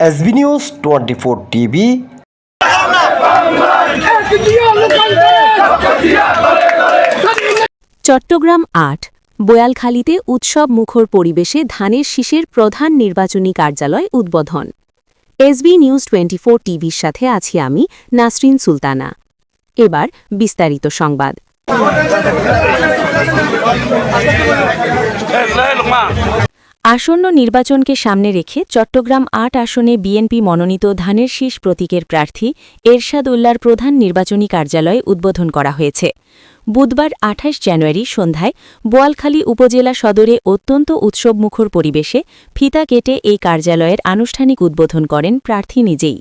SB news twenty four TV. Chattogram আট বোয়ালখালীতে উৎসব মুখর পরিবেশে ধানের শীষের প্রধান নির্বাচনী কার্যালয় উদ্বোধন। এসবি নিউজ টোয়েন্টি ফোর টিভির সাথে আছি আমি নাসরিন সুলতানা। এবার বিস্তারিত সংবাদ। আসন্ন নির্বাচনকে সামনে রেখে চট্টগ্রাম আট আসনে বিএনপি মনোনীত ধানের শীষ প্রতীকের প্রার্থী এরশাদ উল্লার প্রধান নির্বাচনী কার্যালয় উদ্বোধন করা হয়েছে। বুধবার আঠাশ জানুয়ারি সন্ধ্যায় বোয়ালখালী উপজেলা সদরে অত্যন্ত উৎসবমুখর পরিবেশে ফিতা কেটে এই কার্যালয়ের আনুষ্ঠানিক উদ্বোধন করেন প্রার্থী নিজেই।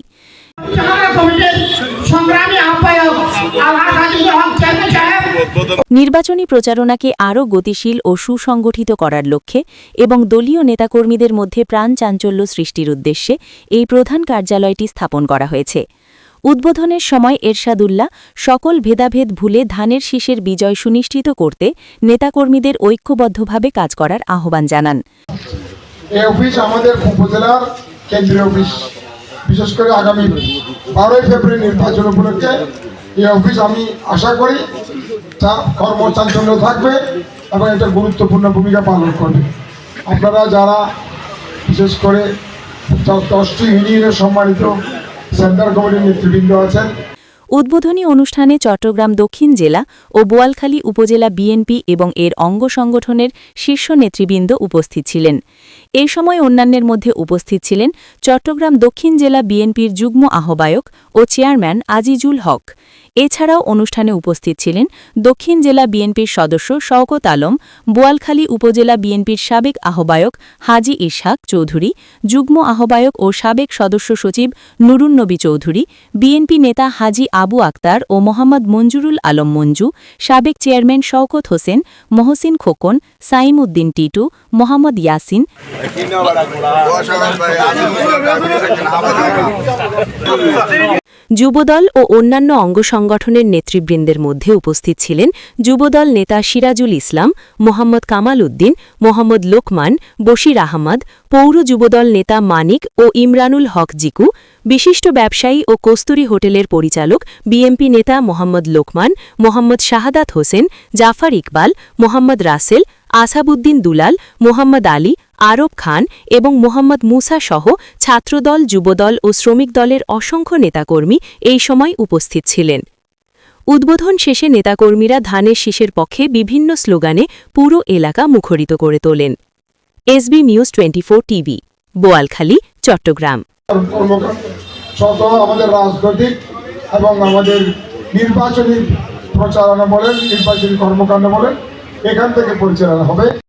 নির্বাচনী প্রচারণাকে আরও গতিশীল ও সুসংগঠিত করার লক্ষ্যে এবং দলীয় নেতাকর্মীদের মধ্যে প্রাণ চাঞ্চল্য সৃষ্টির উদ্দেশ্যে এই প্রধান কার্যালয়টি স্থাপন করা হয়েছে। উদ্বোধনের সময় এরশাদুল্লাহ সকল ভেদাভেদ ভুলে ধানের শীষের বিজয় সুনিশ্চিত করতে নেতাকর্মীদের ঐক্যবদ্ধভাবে কাজ করার আহ্বান জানান। এই অফিস আমাদের উপজেলার কেন্দ্রীয় অফিস বিশেষ করে আগামী বারোই ফেব্রুয়ারি নির্বাচন উপলক্ষে এই অফিস আমি আশা করি তা কর্মচাঞ্চল্য থাকবে এবং এটা গুরুত্বপূর্ণ ভূমিকা পালন করবে। আপনারা যারা বিশেষ করে দশটি ইউনিয়নের সম্মানিত সেন্টার কমিটির নেতৃবৃন্দ আছেন উদ্বোধনী অনুষ্ঠানে চট্টগ্রাম দক্ষিণ জেলা ও বোয়ালখালী উপজেলা বিএনপি এবং এর অঙ্গ সংগঠনের শীর্ষ নেতৃবৃন্দ উপস্থিত ছিলেন। এই সময় অন্যান্যের মধ্যে উপস্থিত ছিলেন চট্টগ্রাম দক্ষিণ জেলা বিএনপির যুগ্ম আহ্বায়ক ও চেয়ারম্যান আজিজুল হক। এছাড়াও অনুষ্ঠানে উপস্থিত ছিলেন দক্ষিণ জেলা বিএনপির সদস্য শওকত আলম, বোয়ালখালী উপজেলা বিএনপির সাবেক আহ্বায়ক হাজি ইসহাক চৌধুরী, যুগ্ম আহ্বায়ক ও সাবেক সদস্য সচিব নুরুন্নবী চৌধুরী, বিএনপি নেতা হাজি আবু আক্তার ও মোহাম্মদ মঞ্জুরুল আলম মঞ্জু, সাবেক চেয়ারম্যান শওকত হোসেন, মহসিন খোকন সাইম উদ্দিন টিটু, মোহাম্মদ ইয়াসিন। যুবদল ও অন্যান্য অঙ্গ সংগঠনের নেতৃবৃন্দের মধ্যে উপস্থিত ছিলেন যুবদল নেতা সিরাজুল ইসলাম, মোহাম্মদ কামাল উদ্দিন, মোহাম্মদ লোকমান, বশির আহমদ, পৌর যুবদল নেতা মানিক ও ইমরানুল হক জিকু বিশিষ্ট ব্যবসায়ী ও কস্তুরী হোটেলের পরিচালক বিএমপি নেতা মোহাম্মদ লোকমান, মোহাম্মদ শাহাদাত হোসেন, জাফর ইকবাল, মোহাম্মদ রাসেল আসাবুদ্দিন দুলাল, মোহাম্মদ আলী, আরব খান এবং মোহাম্মদ মুসা সহ ছাত্রদল, যুবদল ও শ্রমিক দলের অসংখ্য নেতাকর্মী এই সময় উপস্থিত ছিলেন। উদ্বোধন শেষে নেতাকর্মীরা ধানের শীষের পক্ষে বিভিন্ন স্লোগানে পুরো এলাকা মুখরিত করে তোলেন। SB news twenty TV, Boalkhali, Chattogram. শত আমাদের রাজনৈতিক এবং আমাদের নির্বাচনী প্রচারণা বলেন, নির্বাচনী কর্মকাণ্ড বলেন, এখান থেকে পরিচালনা হবে।